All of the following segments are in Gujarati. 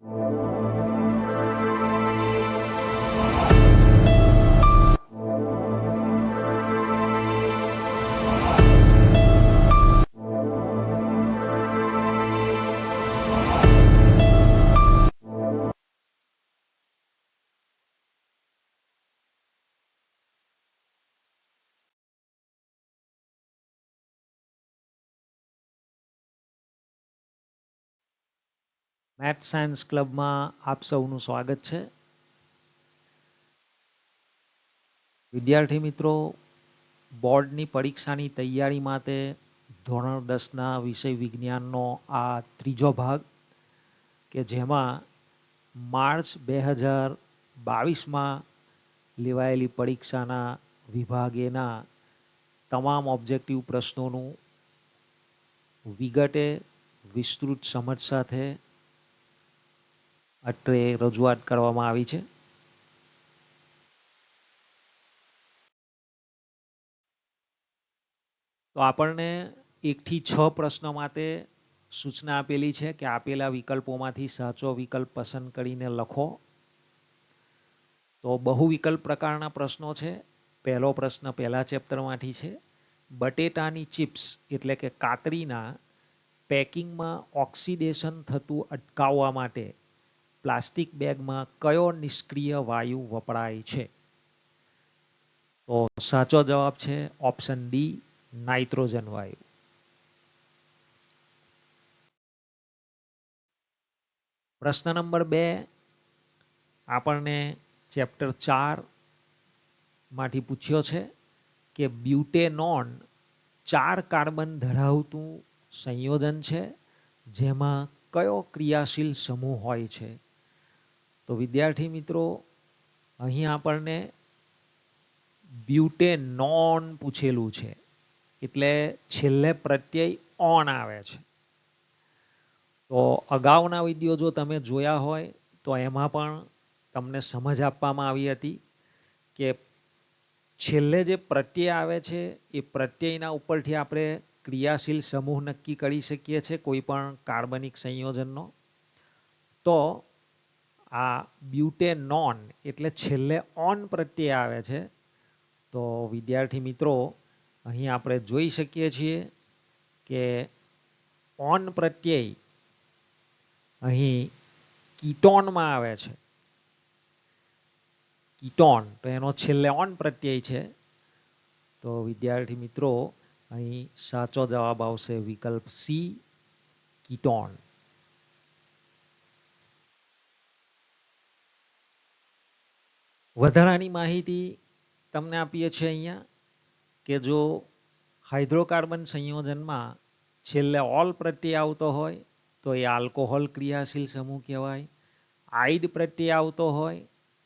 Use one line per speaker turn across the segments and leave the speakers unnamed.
Música મેથ સાયન્સ ક્લબમાં આપ સૌનું સ્વાગત છે. વિદ્યાર્થી મિત્રો, બોર્ડની પરીક્ષાની તૈયારી માટે ધોરણ દસના વિષય વિજ્ઞાનનો આ ત્રીજો ભાગ, કે જેમાં માર્ચ બે હજાર બાવીસમાં લેવાયેલી પરીક્ષાના વિભાગેના તમામ ઓબ્જેક્ટિવ પ્રશ્નોનું વિગતે વિસ્તૃત સમજ સાથે અત્રે રજૂઆત કરવામાં આવી છે. તો આપણને એકથી છ પ્રશ્ન માટે સૂચના આપેલી છે કે આપેલા વિકલ્પોમાંથી સાચો વિકલ્પ પસંદ કરીને લખો. તો બહુ વિકલ્પ પ્રકારના પ્રશ્નો છે. પહેલો પ્રશ્ન પહેલા ચેપ્ટરમાંથી છે. બટેટાની ચિપ્સ એટલે કે કાતરીના પેકિંગમાં ઓક્સિડેશન થતું અટકાવવા માટે પ્લાસ્ટિક બેગમાં કયો નિષ્ક્રિય વાયુ વપરાય છે? તો સાચો જવાબ છે ઓપ્શન ડી, નાઇટ્રોજન વાયુ. પ્રશ્ન નંબર બે, આપણને ચેપ્ટર ચારમાંથી પૂછ્યો છે કે બ્યુટેનોન ચાર કાર્બન ધરાવતું સંયોજન છે, જેમાં કયો ક્રિયાશીલ સમૂહ હોય છે? તો વિદ્યાર્થી મિત્રો, અહીં આપણને બ્યુટેનોન પૂછેલું છે. એટલે છેલ્લે પ્રત્યય ઓન આવે છે. તો અગાઉના વીડિયો જો તમે જોયા હોય, તો એમાં પણ તમને સમજ આપવામાં આવી હતી કે છેલ્લે જે પ્રત્યય આવે છે, એ પ્રત્યયના ઉપરથી આપણે ક્રિયાશીલ સમૂહ નક્કી કરી શકીએ છીએ કોઈ પણ કાર્બનિક સંયોજનનો. તો આ બ્યુટેનોન એટલે છેલ્લે ઓન પ્રત્યય આવે છે. તો વિદ્યાર્થી મિત્રો, અહીં આપણે જોઈ શકીએ છીએ કે ઓન પ્રત્યય અહીં કીટોનમાં આવે છે. કીટોન તો એનો છેલ્લે ઓન પ્રત્યય છે. તો વિદ્યાર્થી મિત્રો, અહીં સાચો જવાબ આવશે વિકલ્પ સી, કીટોન. વધારાની માહિતી તમને આપીએ છીએ અહીંયા કે જો હાઇડ્રોકાર્બન સંયોજનમાં છેલ્લે ઓલ પ્રત્યે આવતો હોય, તો એ આલ્કોહોલ ક્રિયાશીલ સમૂહ કહેવાય. આઈડ પ્રત્યે આવતો હોય,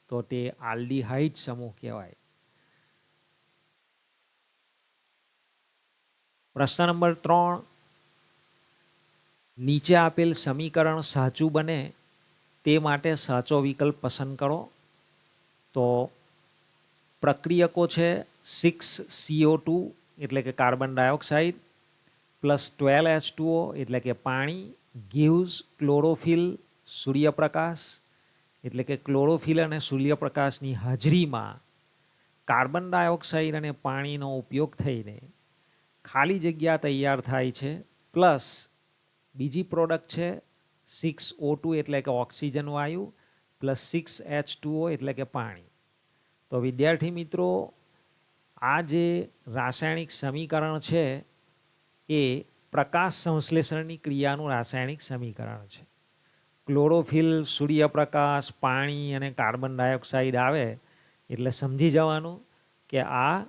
તો તે આલ્ડીહાઇડ સમૂહ કહેવાય. પ્રશ્ન નંબર ત્રણ, નીચે આપેલ સમીકરણ સાચું બને તે માટે સાચો વિકલ્પ પસંદ કરો. તો પ્રક્રિયકો છે સિક્સ સીઓ ટુ એટલે કે carbon dioxide, plus twelve H two O એટલે કે પાણી, ગીવ્સ, ક્લોરોફિલ, સૂર્યપ્રકાશ, એટલે કે ક્લોરોફિલ અને સૂર્યપ્રકાશની હાજરીમાં કાર્બન ડાયોક્સાઇડ અને પાણીનો ઉપયોગ થઈને ખાલી જગ્યા તૈયાર થાય છે. પ્લસ બીજી પ્રોડક્ટ છે સિક્સ ઓ ટુ એટલે કે ઓક્સિજન વાયુ પ્લસ સિક્સ એચ ટુઓ એટલે કે પાણી. તો વિદ્યાર્થી મિત્રો, આ જે રાસાયણિક સમીકરણ છે, એ પ્રકાશ સંશ્લેષણની ક્રિયાનું રાસાયણિક સમીકરણ છે. ક્લોરોફિલ, સૂર્યપ્રકાશ, પાણી અને કાર્બન ડાયોક્સાઇડ આવે, એટલે સમજી જવાનું કે આ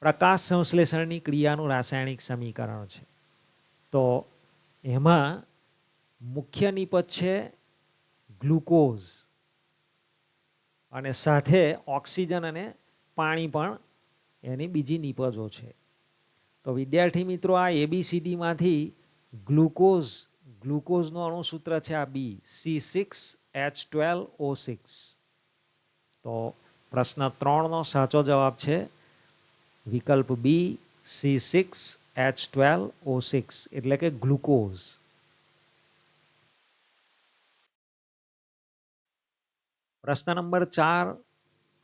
પ્રકાશ સંશ્લેષણની ક્રિયાનું રાસાયણિક સમીકરણ છે. તો એમાં મુખ્ય નિપજ છે ગ્લુકોઝ. અને સાથે ઓક્સિજન અને પાણી પણ એની બીજી નિપજો છે. તો વિદ્યાર્થી મિત્રો, આ એબીસીડીમાંથી ગ્લુકોઝ, ગ્લુકોઝનું અણુસૂત્ર છે આ B, C six H twelve O six. તો પ્રશ્ન ત્રણનો સાચો જવાબ છે વિકલ્પ B, C six H twelve O six, એટલે કે ગ્લુકોઝ. પ્રશ્ન નંબર ચાર,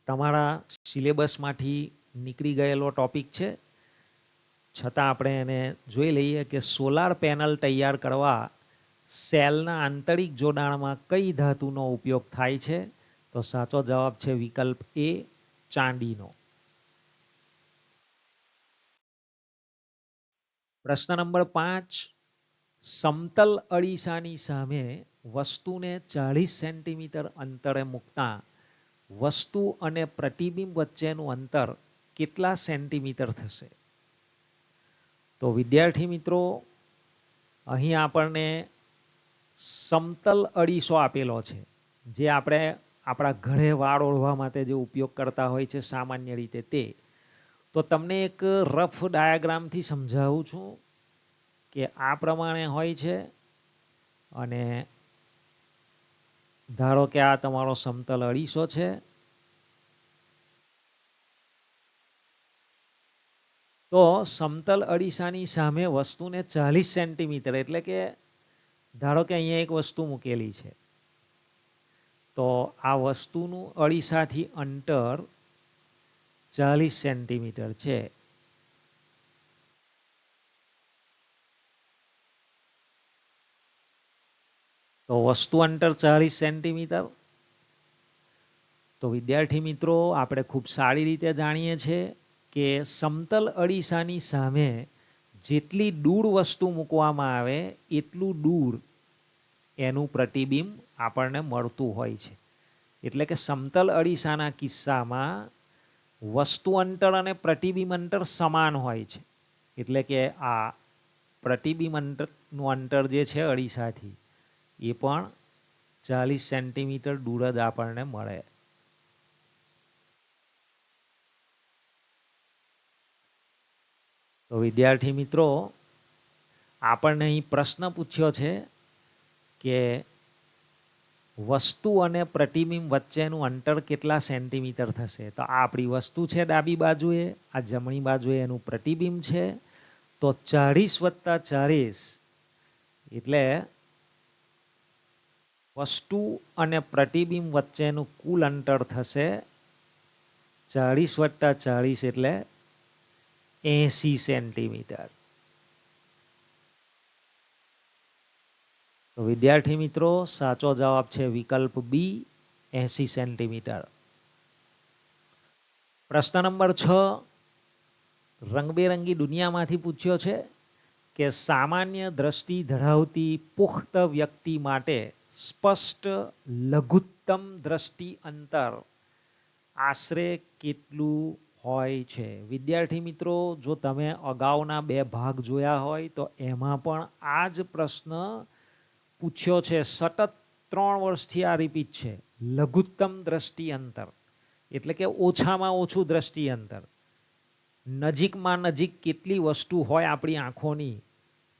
તમારા સિલેબસમાંથી નીકળી ગયેલો ટોપિક છે. છતાં આપણે એને જોઈ લઈએ કે સોલાર પેનલ તૈયાર કરવા સેલના આંતરિક જોડાણમાં કઈ ધાતુનો ઉપયોગ થાય છે? તો સાચો જવાબ છે વિકલ્પ એ ચાંદીનો. પ્રશ્ન નંબર પાંચ, સમતલ અળીસાની સામે વસ્તુને ચાલીસ સેન્ટીમીટર અંતરે મૂકતા, વસ્તુ અને પ્રતિબિંબ વચ્ચેનું અંતર કેટલા સેન્ટીમીટર થશે? તો વિદ્યાર્થી મિત્રો, અહીં આપણને સમતલ અડીસો આપેલો છે, જે આપણે આપણા ઘરે વાળ ઓળવા માટે જે ઉપયોગ કરતા હોય છે સામાન્ય રીતે તે. તો તમને એક રફ ડાયાગ્રામથી સમજાવું છું કે આ પ્રમાણે હોય છે અને ધારો કે આ તમારો સમતલ અઢીસો છે, તો સમતલ અડીસાની સામે વસ્તુને ચાલીસ સેન્ટીમીટર એટલે કે ધારો કે અહીંયા એક વસ્તુ મૂકેલી છે, તો આ વસ્તુનું અડીસાથી અંતર ચાલીસ સેન્ટીમીટર છે. તો વસ્તુ અંતર ચાલીસ સેન્ટીમીટર. તો વિદ્યાર્થી મિત્રો, આપણે ખૂબ સારી રીતે જાણીએ છીએ કે સમતલ અડીસાની સામે જેટલી દૂર વસ્તુ મૂકવામાં આવે, એટલું દૂર એનું પ્રતિબિંબ આપણને મળતું હોય છે. એટલે કે સમતલ અડીસાના કિસ્સામાં વસ્તુ અંતર અને પ્રતિબિંબ અંતર સમાન હોય છે. એટલે કે આ પ્રતિબિંબ અંતરનું અંતર જે છે અડીસાથી. એ પણ ચાલીસ સેન્ટીમીટર દૂર જ આપણને મળે. તો વિદ્યાર્થી મિત્રો, આપણને અહીં પ્રશ્ન પૂછ્યો છે કે વસ્તુ અને પ્રતિબિંબ વચ્ચેનું અંતર કેટલા સેન્ટીમીટર થશે? તો આ આપણી વસ્તુ છે ડાબી બાજુએ, આ જમણી બાજુએ એનું પ્રતિબિંબ છે. તો ચાળીસ વત્તા ચાળીસ એટલે વસ્તુ અને પ્રતિબિંબ વચ્ચેનું કુલ અંતર થશે ચાળીસ વત્તા ચાળીસ એટલે એસી સેન્ટીમીટર. તો વિદ્યાર્થી મિત્રો, સાચો જવાબ છે વિકલ્પ બી, એસી સેન્ટીમીટર. પ્રશ્ન નંબર છ, રંગબેરંગી દુનિયામાંથી પૂછ્યો છે કે સામાન્ય દ્રષ્ટિ ધરાવતી પુખ્ત વ્યક્તિ માટે સ્પષ્ટ લઘુત્તમ દ્રષ્ટિ અંતર આશરે કેટલું હોય છે? વિદ્યાર્થી મિત્રો, જો તમે અગાઉના બે ભાગ જોયા હોય, તો એમાં પણ આ જ પ્રશ્ન પૂછ્યો છે. સતત ત્રણ વર્ષથી આ રિપીટ છે. લઘુત્તમ દ્રષ્ટિ અંતર. એટલે કે ઓછામાં ઓછું દ્રષ્ટિ અંતર. નજીકમાં નજીક કેટલી વસ્તુ હોય આપણી આંખોની,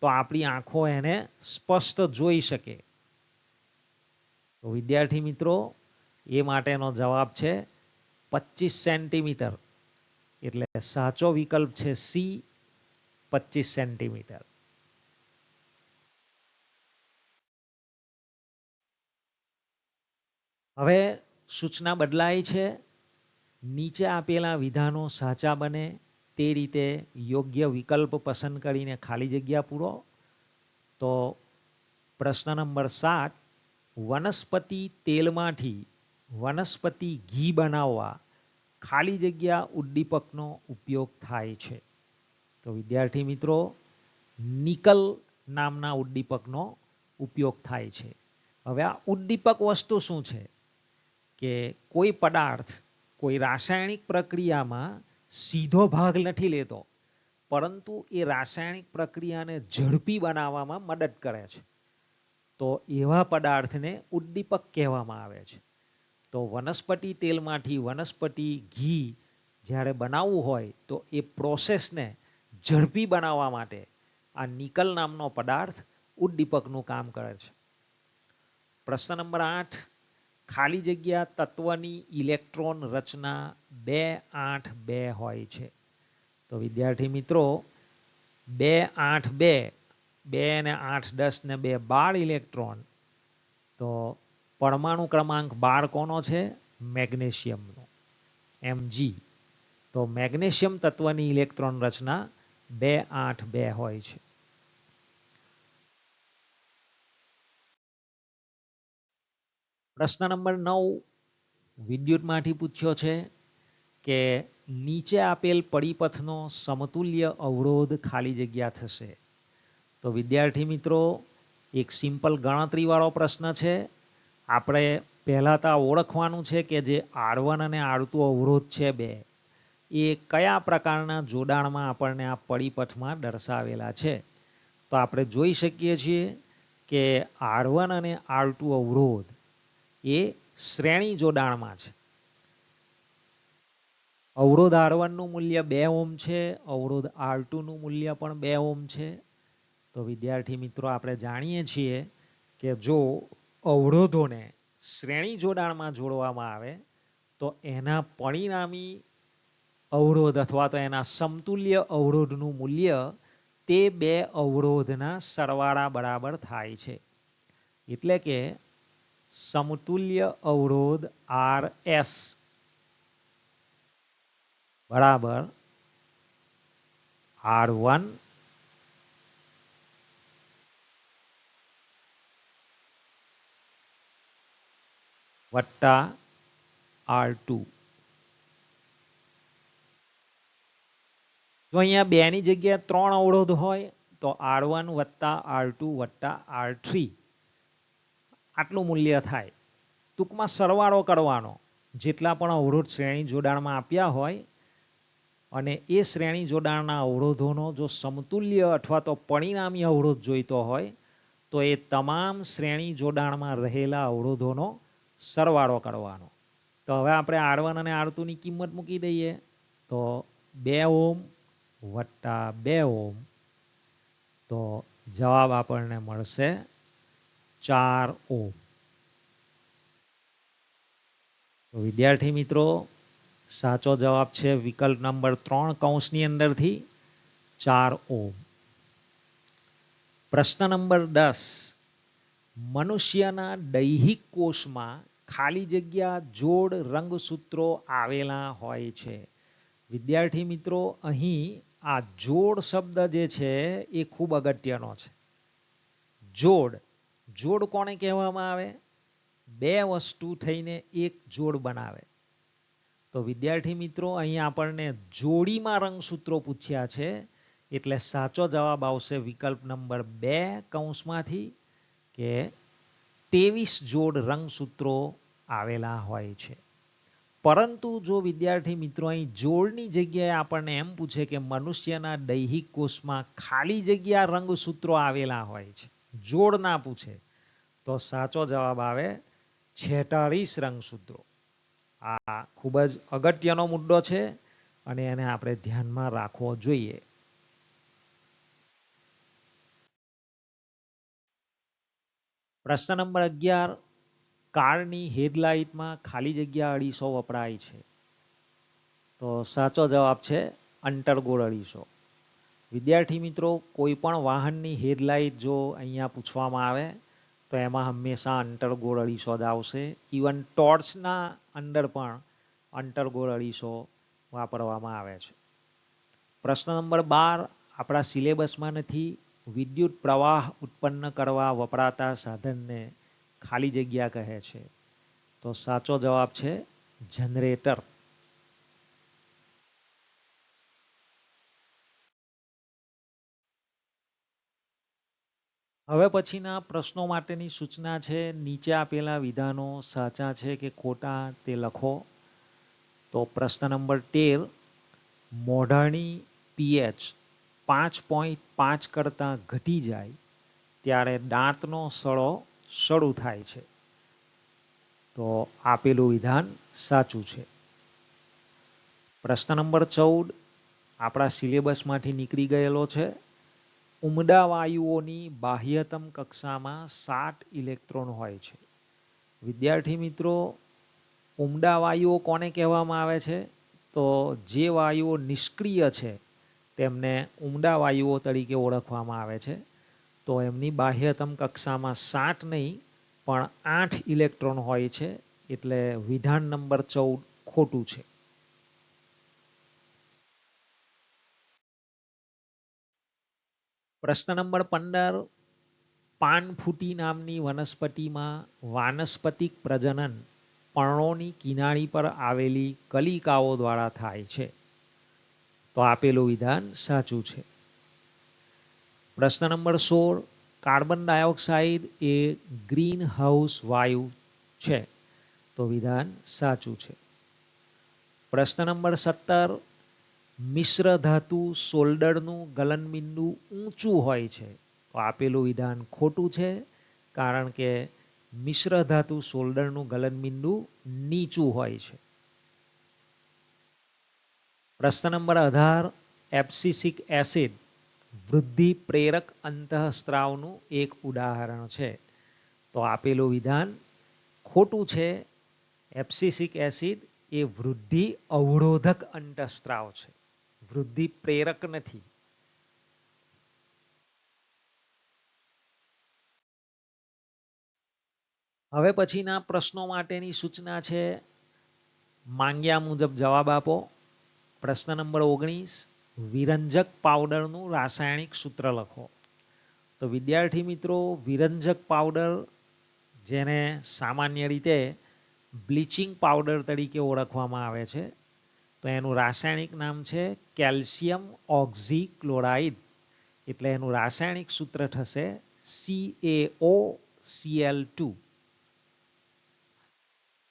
તો આપણી આંખો એને સ્પષ્ટ જોઈ શકે. તો વિદ્યાર્થી મિત્રો, એ માટેનો જવાબ છે પચીસ સેન્ટીમીટર. એટલે સાચો વિકલ્પ છે સી, પચીસ સેન્ટીમીટર. હવે સૂચના બદલાય છે. નીચે આપેલા વિધાનો સાચા બને, તે રીતે યોગ્ય વિકલ્પ પસંદ કરીને ખાલી જગ્યા પૂરો. તો પ્રશ્ન નંબર સાત વનસ્પતિ તેલમાંથી વનસ્પતિ ઘી બનાવવા ખાલી જગ્યા ઉદ્દીપકનો ઉપયોગ થાય છે. તો વિદ્યાર્થી મિત્રો, નિકલ નામના ઉદ્દીપકનો ઉપયોગ થાય છે. હવે આ ઉદ્દીપક વસ્તુ શું છે? કે કોઈ પદાર્થ કોઈ રાસાયણિક પ્રક્રિયામાં સીધો ભાગ નથી લેતો, પરંતુ એ રાસાયણિક પ્રક્રિયાને ઝડપી બનાવવામાં મદદ કરે છે. તો એવા પદાર્થને ઉદ્દીપક કહેવામાં આવે છે. તો વનસ્પતિ તેલમાંથી વનસ્પતિ ઘી જ્યારે બનાવવું હોય તો એ પ્રોસેસને ઝડપી બનાવવા માટે આ નિકલ નામનો પદાર્થ ઉદ્દીપકનું કામ કરે છે. પ્રશ્ન નંબર આઠ, ખાલી જગ્યા તત્વની ઇલેક્ટ્રોન રચના બે આઠ બે હોય છે. તો વિદ્યાર્થી મિત્રો, બે આઠ બે બે ને આઠ, દસ ને બે બાર ઇલેક્ટ્રોન. તો પરમાણુ ક્રમાંક બાર કોનો છે? મેગ્નેશિયમનો. એમજી તો મેગ્નેશિયમ તત્વની ઇલેક્ટ્રોન રચના બે આઠ બે હોય છે. પ્રશ્ન નંબર નવ. વિદ્યુતમાંથી પૂછ્યો છે કે નીચે આપેલ પરિપથનો સમતુલ્ય અવરોધ ખાલી જગ્યા થશે. તો વિદ્યાર્થી મિત્રો, એક સિમ્પલ ગણતરીવાળો પ્રશ્ન છે. આપણે પહેલાં તો ઓળખવાનું છે કે જે આર અને આર અવરોધ છે બે, એ કયા પ્રકારના જોડાણમાં આપણને આ પરિપથમાં દર્શાવેલા છે? તો આપણે જોઈ શકીએ છીએ કે આર અને આર અવરોધ એ શ્રેણી જોડાણમાં છે. અવરોધ આર વનનું મૂલ્ય બે ઓમ છે, અવરોધ આર ટુનું મૂલ્ય પણ બે ઓમ છે તો વિદ્યાર્થી મિત્રો, આપણે જાણીએ છીએ કે જો અવરોધોને શ્રેણી જોડાણમાં જોડવામાં આવે, તો એના પરિણામી અવરોધ અથવા તો એના સમતુલ્ય અવરોધનું મૂલ્ય તે બે અવરોધના સરવાળા બરાબર થાય છે. એટલે કે સમતુલ્ય અવરોધ આર એસ બરાબર આર વન વત્તા આર ટુ. જો અહીંયા બેની જગ્યાએ ત્રણ અવરોધ હોય, તો આર વન વત્તા આર ટુ વત્તા આર થ્રી. આટલું મૂલ્ય થાય. ટૂંકમાં સરવાળો કરવાનો. જેટલા પણ અવરોધ શ્રેણી જોડાણમાં આપ્યા હોય, અને એ શ્રેણી જોડાણના અવરોધોનો જો સમતુલ્ય અથવા તો પરિણામી અવરોધ જોઈતો હોય, તો એ તમામ શ્રેણી જોડાણમાં રહેલા અવરોધોનો સરવાળો કરવાનો. તો હવે આપણે આર અને આર ટુની કિંમત મૂકી દઈએ. તો બે ઓમ વત્તા બે ઓમ તો જવાબ આપણને મળશે ચાર ઓમ વિદ્યાર્થી મિત્રો, સાચો જવાબ છે વિકલ્પ નંબર ત્રણ કૌંસની અંદરથી ચાર ઓમ પ્રશ્ન નંબર દસ. મનુષ્યના દૈહિક કોષમાં ખાલી જગ્યા, જોડ, રંગસૂત્રો આવેલા હોય છે. વિદ્યાર્થી મિત્રો, અહીં આ જોડ શબ્દ જે છે એ ખૂબ અગત્યનો છે. જોડ. જોડ કોને કહેવામાં આવે? બે વસ્તુ થઈને એક જોડ બનાવે. તો વિદ્યાર્થી મિત્રો, અહીં આપણને જોડીમાં રંગસૂત્રો પૂછ્યા છે, એટલે સાચો જવાબ આવશે વિકલ્પ નંબર બે કૌંસમાંથી, કે ત્રેવીસ જોડ રંગસૂત્રો આવેલા હોય છે. પરંતુ જો વિદ્યાર્થી મિત્રો અહીં જોડની જગ્યાએ આપણને એમ પૂછે કે મનુષ્યના દૈહિક કોષમાં ખાલી જગ્યા રંગસૂત્રો આવેલા હોય છે, જોડ ના પૂછે, તો સાચો જવાબ આવે છેતાળીસ રંગસૂત્રો. આ ખૂબ જ અગત્યનો મુદ્દો છે અને એને આપણે ધ્યાનમાં રાખવો જોઈએ. પ્રશ્ન નંબર અગિયાર, કારની હેડલાઇટમાં ખાલી જગ્યા અઢીસો વપરાય છે. તો સાચો જવાબ છે અંટરગોળ અઢીસો. વિદ્યાર્થી મિત્રો, કોઈ પણ વાહનની હેડલાઇટ જો અહીંયા પૂછવામાં આવે, તો એમાં હંમેશા અંટરગોળ અઢીસો જ આવશે. ઇવન ટોર્ચના અંદર પણ અંટરગોળ અઢીસો વાપરવામાં આવે છે. પ્રશ્ન નંબર બાર, આપણા સિલેબસમાં નથી વિદ્યુત પ્રવાહ ઉત્પન્ન કરવા વપરાતા સાધનને ખાલી જગ્યા કહે છે. તો સાચો જવાબ છે જનરેટર. હવે પછીના પ્રશ્નો માટેની સૂચના છે, નીચે આપેલા વિધાનો સાચા છે કે ખોટા તે લખો. તો પ્રશ્ન નંબર તેર મોઢાની પીએચ પાંચ પોઈન્ટ પાંચ કરતાં ઘટી જાય, ત્યારે દાંતનો સળો શરૂ થાય છે. તો આપેલું વિધાન સાચું છે. પ્રશ્ન નંબર ચૌદ, આપણા સિલેબસમાંથી નીકળી ગયેલો છે, ઉમદા વાયુઓની બાહ્યતમ કક્ષામાં સાત ઇલેક્ટ્રોન હોય છે. વિદ્યાર્થી મિત્રો, ઉમદા વાયુઓ કોને કહેવામાં આવે છે? તો જે વાયુઓ નિષ્ક્રિય છે તેમને ઉમદા વાયુઓ તરીકે ઓળખવામાં આવે છે. તો એમની બાહ્યતમ કક્ષામાં સાત નહીં, પણ આઠ ઇલેક્ટ્રોન હોય છે, એટલે વિધાન નંબર ચૌદ ખોટું છે. પ્રશ્ન નંબર પંદર, પાનફૂટી નામની વનસ્પતિમાં વાનસ્પતિક પ્રજનન પર્ણોની કિનારી પર આવેલી કલિકાઓ દ્વારા થાય છે. તો આપેલું વિધાન સાચું છે. પ્રશ્ન નંબર સોળ, કાર્બન ડાયોક્સાઇડ એ ગ્રીન હાઉસ વાયુ છે, તો વિધાન સાચું છે. પ્રશ્ન નંબર સત્તર, મિશ્ર ધાતુ સોલ્ડરનું ગલનબિંદુ ઊંચું હોય છે, તો આપેલું વિધાન ખોટું છે, કારણ કે મિશ્ર ધાતુ સોલ્ડરનું ગલનબિંદુ નીચું હોય છે. પ્રશ્ન નંબર અઢાર એપ્સિસિક એસિડ વૃદ્ધિ પ્રેરક અંતઃસ્ત્રાવનું એક ઉદાહરણ છે. તો આપેલું વિધાન ખોટું છે. એપ્સિસિક એસિડ એ વૃદ્ધિ અવરોધક અંતઃસ્ત્રાવ છે. વૃદ્ધિ પ્રેરક નથી. હવે પછીના પ્રશ્નો માટેની સૂચના છે. માંગ્યા મુજબ જવાબ આપો. પ્રશ્ન નંબર ઓગણીસ, વિરંજક પાવડરનું રાસાયણિક સૂત્ર લખો. તો વિદ્યાર્થી મિત્રો, વિરંજક પાવડર જેને સામાન્ય રીતે બ્લીચિંગ પાવડર તરીકે ઓળખવામાં આવે છે, તો એનું રાસાયણિક નામ છે કેલ્શિયમ ઓક્ઝી ક્લોરાઇડ એટલે એનું રાસાયણિક સૂત્ર થશે C A O CL two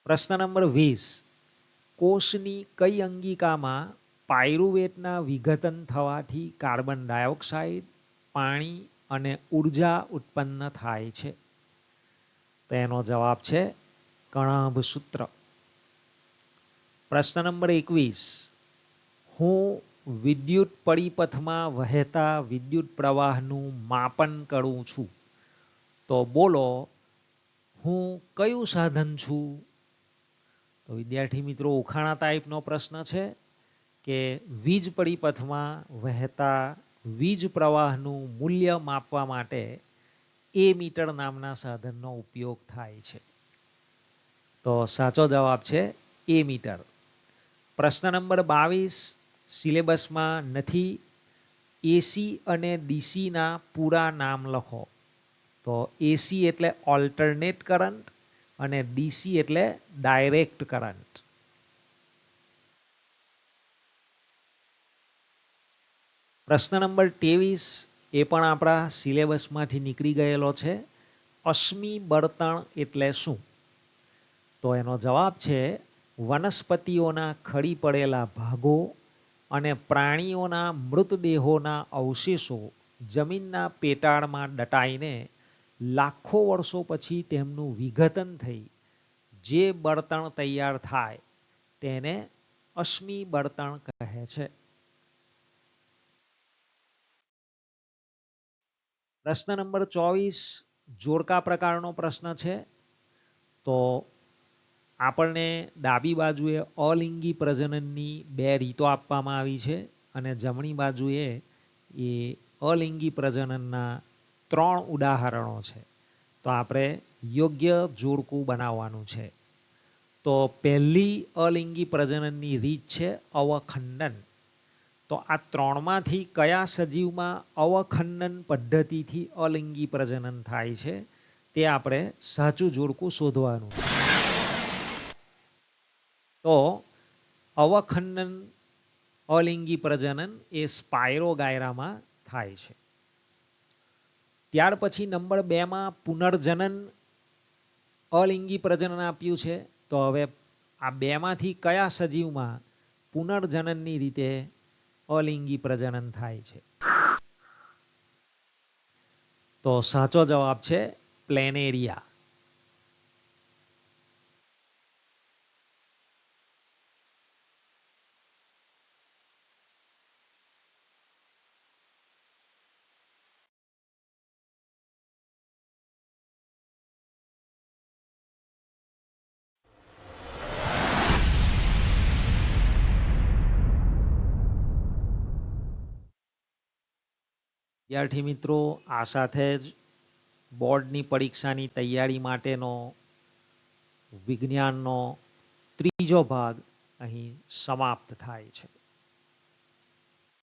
પ્રશ્ન નંબર વીસ, કોષની કઈ અંગિકામાં પાયરુવેટના વિઘટન થવાથી કાર્બન ડાયોક્સાઇડ, પાણી અને ઊર્જા ઉત્પન્ન થાય છે. તો એનો જવાબ છે કણાભ સૂત્ર પ્રશ્ન નંબર એકવીસ. હું વિદ્યુત પરિપથમાં વહેતા વિદ્યુત પ્રવાહનું માપન કરું છું? તો બોલો, હું કયું સાધન છું? તો વિદ્યાર્થી મિત્રો, ઉખાણા ટાઈપનો પ્રશ્ન છે. કે વીજ પરિપથમાં વહેતા વીજ પ્રવાહનું મૂલ્ય માપવા માટે એ મીટર નામના સાધનનો ઉપયોગ થાય છે. તો સાચો જવાબ છે એ મીટર. પ્રશ્ન નંબર બાવીસ, સિલેબસમાં નથી એસી અને ડીસીના પૂરા નામ લખો. તો એસી એટલે ઓલ્ટરનેટ કરંટ અને ડીસી એટલે ડાયરેક્ટ કરંટ પ્રશ્ન નંબર ત્રેવીસ એ પણ આપણા સિલેબસમાંથી નીકળી ગયેલો છે, અશ્મિ બળતણ એટલે શું? તો એનો જવાબ છે, વનસ્પતિઓના ખડી પડેલા ભાગો અને પ્રાણીઓના મૃતદેહોના અવશેષો જમીનના પેટાળમાં દટાઈને લાખો વર્ષો પછી તેમનું વિઘટન થઈ. જે બળતણ તૈયાર થાય તેને અશ્મિ બળતણ કહે છે. પ્રશ્ન નંબર ચોવીસ જોડકા પ્રકારનો પ્રશ્ન છે. તો આપણને ડાબી બાજુએ અલિંગી પ્રજનનની બે રીતો આપવામાં આવી છે અને જમણી બાજુએ એ અલિંગી પ્રજનનના ત્રણ ઉદાહરણો છે. તો આપણે યોગ્ય જોડકું બનાવવાનું છે. તો પહેલી અલિંગી પ્રજનનની રીત છે અવખંડન. તો આ ત્રણમાંથી કયા સજીવમાં અવખંડન પદ્ધતિથી અલિંગી પ્રજનન થાય છે, તે આપણે સાચું જોડકું શોધવાનું તો અવખંડન અલિંગી પ્રજનન એ સ્પાયરોગાયરામાં થાય છે. ત્યાર પછી નંબર બેમાં પુનર્જનન, અલિંગી પ્રજનન આપ્યું છે, તો હવે આ બેમાંથી કયા સજીવમાં પુનર્જનનની રીતે અલિંગી પ્રજનન થાય છે. તો સાચો જવાબ છે પ્લેનેરિયા. વિદ્યાર્થી મિત્રો, આ સાથે જ બોર્ડની પરીક્ષાની તૈયારી માટેનો વિજ્ઞાનનો ત્રીજો ભાગ અહીં સમાપ્ત થાય છે.